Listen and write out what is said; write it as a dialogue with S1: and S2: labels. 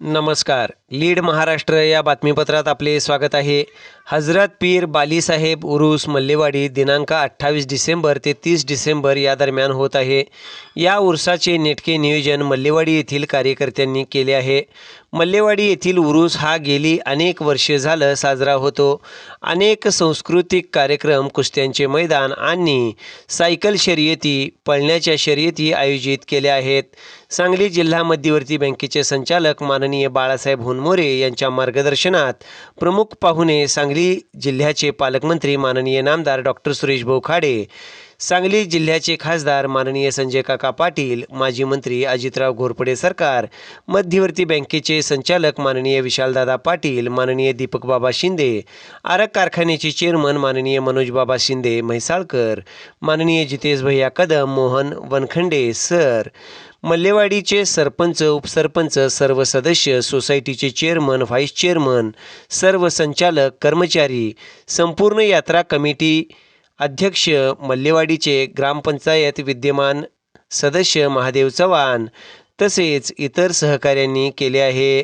S1: नमस्कार. लीड महाराष्ट्र या बातमीपत्रात आपले स्वागत आहे. हजरत पीर बालीसाहेब उरूस मल्लेवाडी दिनांक अठ्ठावीस डिसेंबर ते तीस डिसेंबर या दरम्यान होत आहे. या उर्साचे नेटके नियोजन मल्लेवाडी येथील कार्यकर्त्यांनी केले आहे. मल्लेवाडी येथील उरूस हा गेली अनेक वर्षे झालं साजरा होतो. अनेक सांस्कृतिक कार्यक्रम कुस्त्यांचे मैदान आणि सायकल शर्यती पळण्याच्या शर्यती आयोजित केल्या आहेत. सांगली जिल्हा मध्यवर्ती बँकेचे संचालक माननीय बाळासाहेब होनमोरे यांच्या मार्गदर्शनात प्रमुख पाहुणे सांगली जिल्ह्याचे पालकमंत्री माननीय नामदार डॉक्टर सुरेश भाऊ खाडे सांगली जिल्ह्याचे खासदार माननीय संजय काका पाटील माजी मंत्री अजितराव घोरपडे सरकार मध्यवर्ती बँकेचे संचालक माननीय विशालदादा पाटील माननीय दीपक बाबा शिंदे आरक कारखान्याचे चेअरमन माननीय मनोज बाबा शिंदे म्हैसाळकर माननीय जितेश भैया कदम मोहन वनखंडे सर मल्लेवाडीचे सरपंच उपसरपंच सर्व सदस्य सोसायटीचे चेअरमन व्हाईस चेअरमन सर्व संचालक कर्मचारी संपूर्ण यात्रा कमिटी अध्यक्ष मल्लेवाडीचे ग्रामपंचायत विद्यमान सदस्य महादेव चव्हाण तसेच इतर सहकाऱ्यांनी केले आहे.